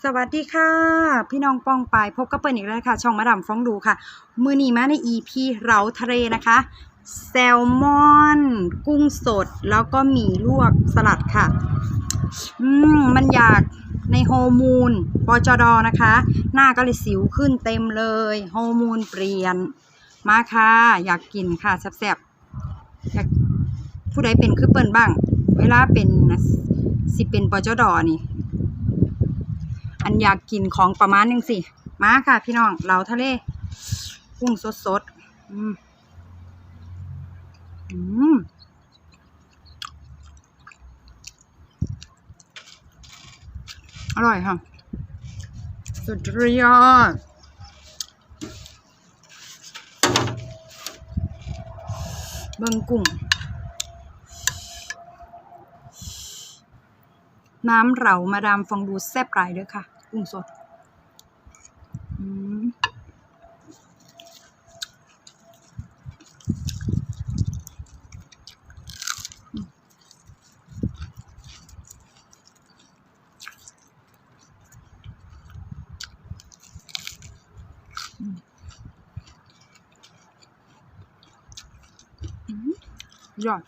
สวัสดีค่ะ พี่น้องป้องปายพบกับเปิ้ลอีกแล้วค่ะ ช่องมาดามฟ้องดูค่ะ มือนี้มาใน EP เราทะเลนะคะ แซลมอน กุ้งสด แล้วก็หมี่ลวกสลัดค่ะ อืม มันอยากในโฮอร์โมนปจดนะคะ หน้าก็เลยสิวขึ้นเต็มเลยโฮอร์โมนเปลี่ยน มาค่ะ อยากกินค่ะแซ่บๆอยากผู้ใดเป็นคือเปิ้ลบ้าง เวลาเป็นสิเป็นปจดนี่ อันอยากกินของประมาณนึงสิมาค่ะ พี่น้องเราทะเลกุ้งสดสดๆอืมอืมอร่อยค่ะ สุดยอดเบิ่งกุ้งน้ำเหลามาดามฟองดูแซ่บหลายเด้อค่ะ กุ้งสดอืมยอด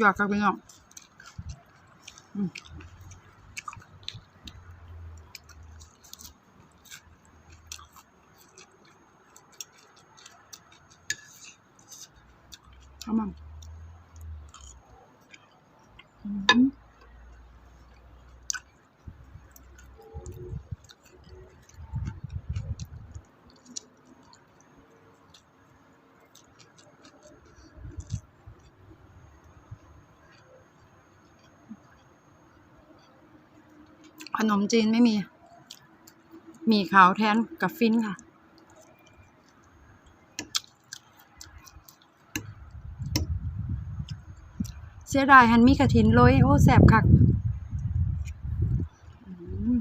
ยอดครับพี่น้องอืม เอามาอืมขนมจีนไม่มี มีขาวแทนกับฟินค่ะ สียดายฮันมีกระถินโรยโอ้แสบคักอืม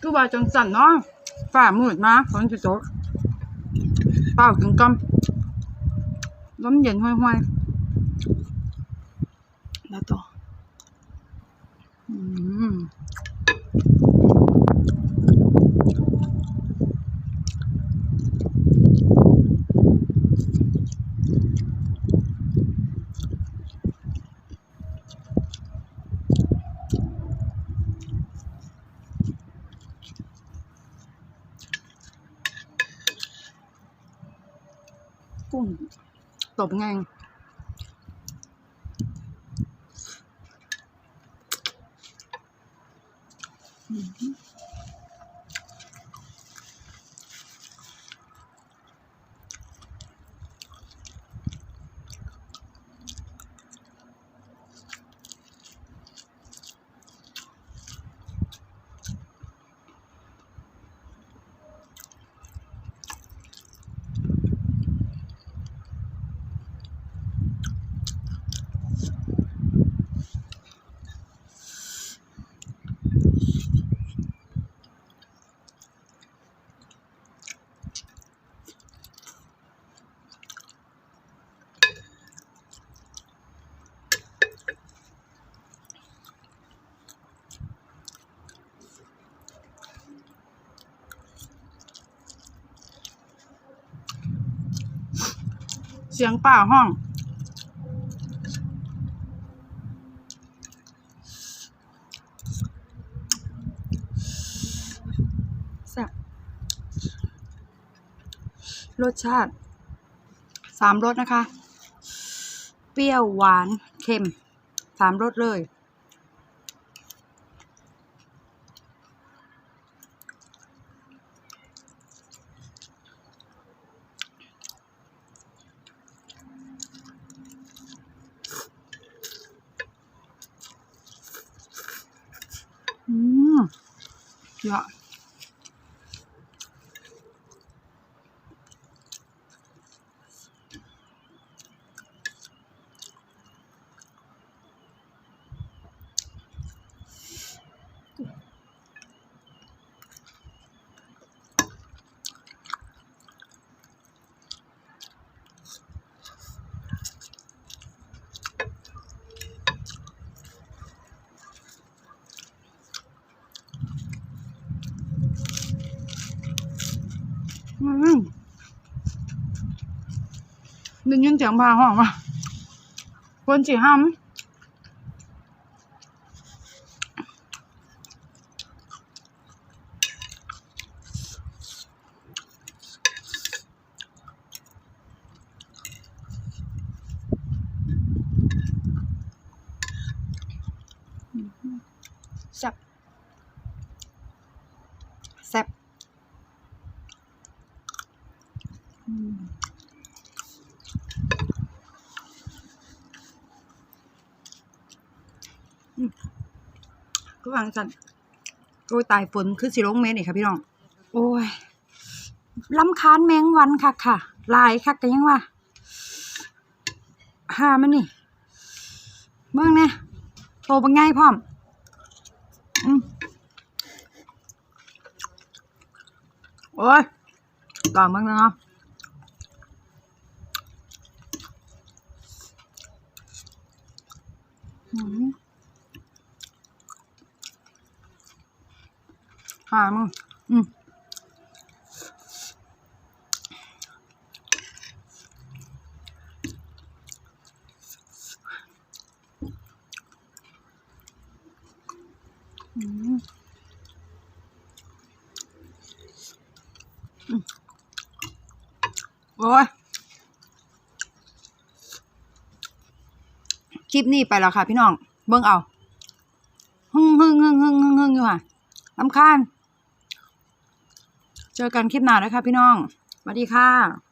คือว่าจังสันเนาะฝ่ามืดมาฝนสิตกเปล่าถึงกำ ลมเย็นห้วยๆแล้วต่ออืมกุ้ง ตบไง เสียงป่าห้องแซ่บรสชาติสามรสนะคะ เปรี้ยวหวานเค็มสามรสเลย อืม เได้ยินเสียงพาห้องว่ะคนจีห้ามแซ่บแซ่บ ก็วางสันโอ้ยตายฝนคือสิลงเมนอีกค่ะพี่น้อง โอ้ยลำคาญแมงวันค่ะค่ะ ลายค่ะกันยังว่าหามันนี่เบิ่งเนี่ยโตเป็นไงพร้อมอืมโอ้ยต่อมึงแล้วเนาะอืม หามึงอืมอืมโอ้ย คลิปนี้ไปแล้วค่ะ พี่น้อง เบิ่งเอาฮึ่งฮึ่งฮึ่งฮึ่งฮึ่งฮึ่งอยู่ค่ะลำคาญเจอกันคลิปหน้าเลยค่ะพี่น้องสวัสดีค่ะ